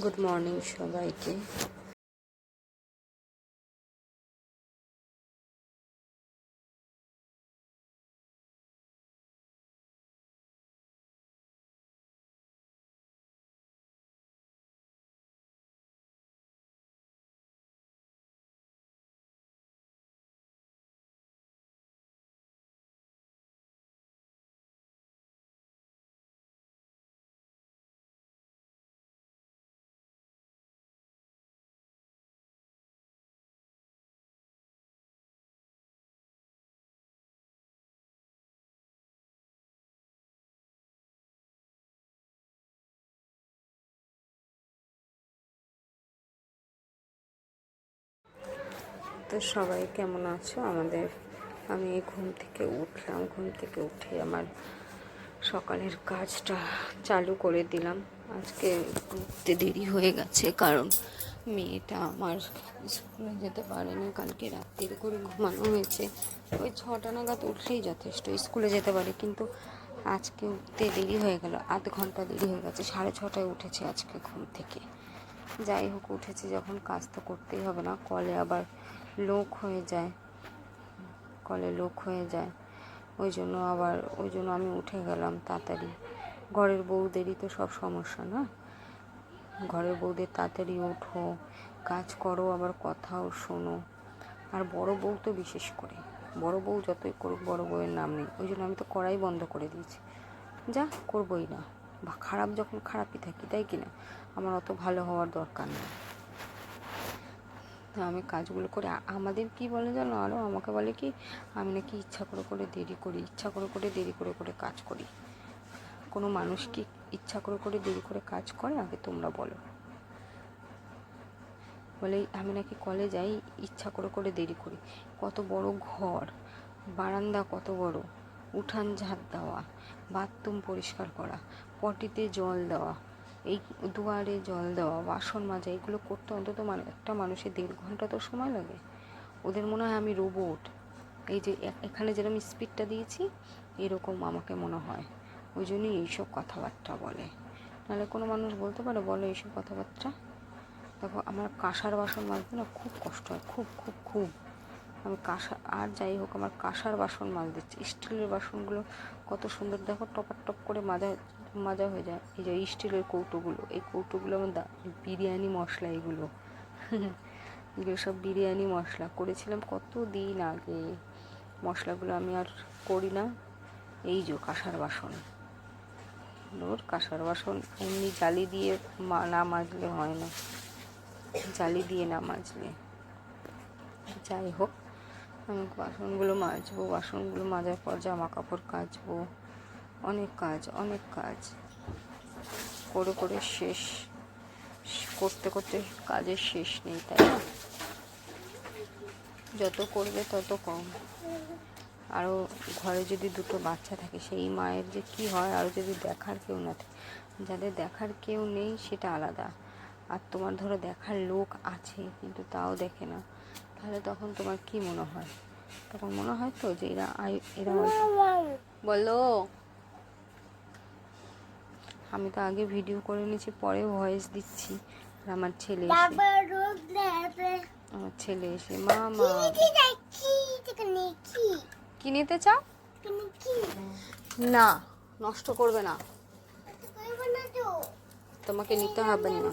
Good morning সবাইকে। তো সবাই কেমন আছো? আমাদের, আমি ঘুম থেকে উঠলাম, ঘুম থেকে উঠে আমার সকালের কাজটা চালু করে দিলাম। আজকে উঠতে দেরি হয়ে গেছে কারণ মেয়েটা আমার স্কুলে যেতে পারেনি কালকে রাত্রির করে ঘুমানো হয়েছে। ওই ছটা নাগাদ উঠলেই যথেষ্ট, স্কুলে যেতে পারে, কিন্তু আজকে উঠতে দেরি হয়ে গেল, আধ ঘণ্টা দেরি হয়ে গেছে, সাড়ে ছটায় উঠেছে আজকে ঘুম থেকে। যাই হোক, উঠেছে যখন, কাজ তো করতেই হবে না, কলে আবার লোক হয়ে যায়। কলে লোক হয়ে যায়। ওই জন্য আবার, ওই জন্য আমি উঠে গেলাম তাড়াতাড়ি। ঘরের বউদেরই তো সব সমস্যা, না? ঘরের বউদের তাড়াতাড়ি ওঠো, কাজ করো, আবার কথাও শোনো। আর বড় বউ তো বিশেষ করে। বড় বউ যতই করুক, বড় বউয়ের নাম নেই। ওই জন্য আমি তো করাই বন্ধ করে দিয়েছি। যা, করবোই না। বা খারাপ যখন খারাপই থাকি, তাই কি না? আমার অত ভালো হওয়ার দরকার নেই। তো আমি কাজগুলো করে আমাদের কি বলে জানো আরও আমাকে বলে কি, আমি নাকি ইচ্ছা করে করে দেরি করি, ইচ্ছা করে করে দেরি করে করে কাজ করি। কোনো মানুষ কি ইচ্ছা করে করে দেরি করে কাজ করে? আগে তোমরা বলো। বলে আমি নাকি কলে যাই, ইচ্ছা করে করে দেরি করি। কত বড় ঘর, বারান্দা কত বড়। উঠান ঝাঁট দেওয়া, বাথরুম পরিষ্কার করা, পটিতে জল দেওয়া। এই দুয়ারে জল দেওয়া, বাসন মাজা, এগুলো করতে অন্তত মানে একটা মানুষের দেড় ঘণ্টা তো সময় লাগে। ওদের মনে হয় আমি রোবট এই যে এখানে যেরকম স্পিডটা দিয়েছি, এরকম আমাকে মনে হয়। ওই জন্যই এইসব কথাবার্তা বলে। নাহলে কোনো মানুষ বলতে পারে, বলো এইসব কথাবার্তা? দেখো, আমার কাঁসার বাসন মাজতে না খুব কষ্ট হয়, খুব খুব খুব। আমি কাঁসা, আর যাই হোক, আমার কাঁসার বাসন মাজ দিচ্ছি স্টিলের বাসনগুলো কত সুন্দর, দেখো টপার টপ করে মাজা মাজা হয়ে যায়। এই যে স্টিলের কৌটোগুলো, এই কৌটোগুলো আমার দা- বিরিয়ানি মশলা এগুলো। এগুলো সব বিরিয়ানি মশলা। করেছিলাম কত দিন আগে। মশলাগুলো আমি আর করি না। এই যে, কাঁসার বাসন। ওর কাঁসার বাসন এমনি জালি দিয়ে না মাজলে হয় না। জালি দিয়ে না মাজলে। যাই হোক, আমি বাসনগুলো মাজবো, বাসনগুলো মাজার পর জামা কাপড় কাচবো। অনেক কাজ অনেক কাজ। করে করে শেষ। করতে করতে কাজের শেষ নেই, তাই না? যত করবে তত কম। আরও ঘরে যদি দুটো বাচ্চা থাকে, সেই মায়ের যে কি হয় আরও যদি দেখার কেউ না থাকে, যাদের দেখার কেউ নেই, সেটা আলাদা। আর তোমার ধরো দেখার লোক আছে, কিন্তু তাও দেখে না। তাহলে তখন তোমার কি মনে হয়? তখন মনে হয় তো যে এরা এরা বলো। আমি তো আগে ভিডিও করে নিয়েছি পরে ভয়েস দিচ্ছি। আর আমার ছেলে আমার ছেলে এসে মা মা। কি নিতে চাও? না নষ্ট করবে না। তোমাকে নিতে হবে না।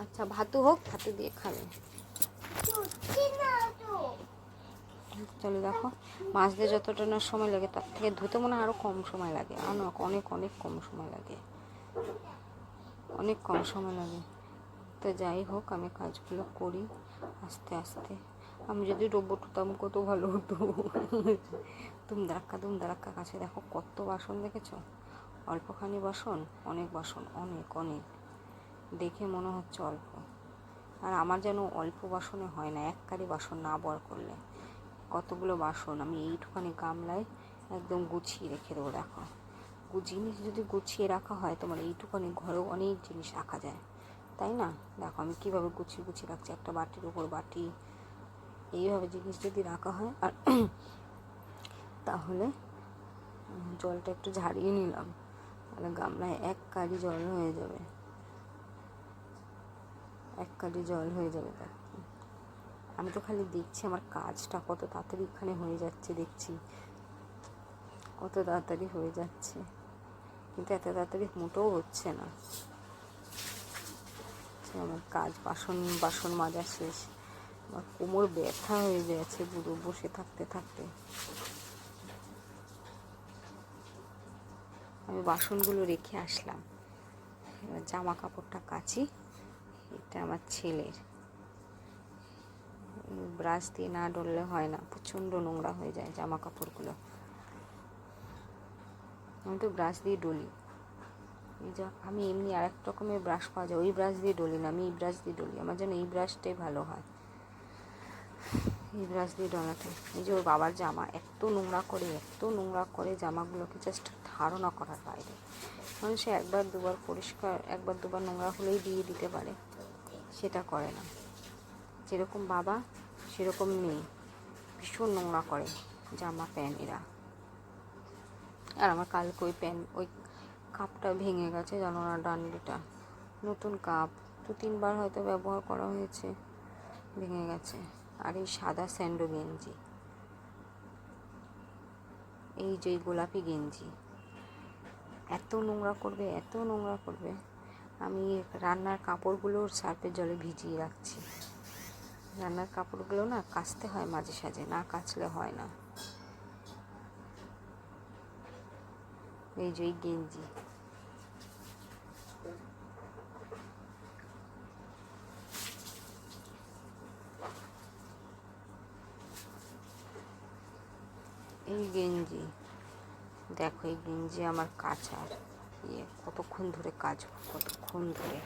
আচ্ছা ভাতু হোক ভাতু দিয়ে খাবে। চলো দেখো, মাছ দিয়ে যতটা না সময় লাগে, তার থেকে ধুতে মনে হয় আরও কম সময় লাগে। অনেক অনেক অনেক কম সময় লাগে। অনেক কম সময় লাগে। তো যাই হোক, আমি কাজগুলো করি আস্তে আস্তে। আমি যদি রোবট হতাম, কত ভালো হতো। তুম দাঁড়াক্কা তুম দাঁড়াক্কা কাছে দেখো, কত বাসন দেখেছ? অল্পখানি বাসন, অনেক বাসন, অনেক অনেক। দেখে মনে হচ্ছে অল্প। আর আমার যেন অল্প বাসনে হয় না এক কারি বাসন না বর করলে। কতগুলো বাসন? আমি এইটুখানি গামলায় একদম গুছিয়ে রেখে দেবো, দেখো। জিনিস যদি গুছিয়ে রাখা হয়, তোমার এইটুখানি ঘরেও অনেক জিনিস রাখা যায়। তাই না? দেখো, আমি কীভাবে গুছিয়ে গুছিয়ে রাখছি? একটা বাটির উপর বাটি। এইভাবে জিনিস যদি রাখা হয়, আর তাহলে জলটা একটু ঝাড়িয়ে নিলাম। তাহলে গামলায় এক কারি জল হয়ে যাবে। এক কালি জল হয়ে যাবে তার আমি তো খালি দেখছি আমার কাজটা, কত তাড়াতাড়ি এখানে হয়ে যাচ্ছে দেখছি। কত তাড়াতাড়ি হয়ে যাচ্ছে। কিন্তু এত তাড়াতাড়ি মোটেও হচ্ছে না। আমার কাজ, বাসন বাসন মাজা শেষ। আমার কোমর ব্যথা হয়ে যাচ্ছে পুরো, বসে থাকতে থাকতে। আমি বাসনগুলো রেখে আসলাম। এবার জামা কাপড়টা কাচি, এটা আমার ছেলের। ব্রাশ দিয়ে না ডললে হয় না, প্রচণ্ড নোংরা হয়ে যায় জামা কাপড়গুলো আমি তো ব্রাশ দিয়ে ডলি। এই যা, আমি এমনি আরেক রকমের ব্রাশ পাওয়া যায়, ওই ব্রাশ দিয়ে ডলি না, আমি এই ব্রাশ দিয়ে ডলি, আমার জন্য এই ব্রাশটাই ভালো হয়। এই ব্রাশ দিয়ে ডলাটাই এই যে ওর বাবার জামা, এত নোংরা করে, এত নোংরা করে জামাগুলোকে জাস্ট ধারণা করার বাইরে। মানুষ একবার দুবার পরিষ্কার, একবার দুবার নোংরা হলেই দিয়ে দিতে পারে, সেটা করে না। যেরকম বাবা, সেরকম মেয়ে। ভীষণ নোংরা করে জামা, প্যান্ট এরা। আর আমার কালকে ওই প্যান্ট, ওই কাপটা ভেঙে গেছে, জানো না ডান্ডিটা নতুন কাপ। দু তিনবার হয়তো ব্যবহার করা হয়েছে, ভেঙে গেছে। আর এই সাদা স্যান্ডো গেঞ্জি। এই যে গোলাপি গেঞ্জি। এত নোংরা করবে, এত নোংরা করবে। আমি রান্নার কাপড়গুলো সার্ফের জলে ভিজিয়ে রাখছি। রান্নার কাপড়গুলো না কাচতে হয় মাঝে সাঝে, না কাচলে হয় না। এই যে গেঞ্জি। এই গেঞ্জি, দেখো এই গেঞ্জি আমার কাচার। ইয়ে কতক্ষণ ধরে কাচবো, কতক্ষণ ধরে?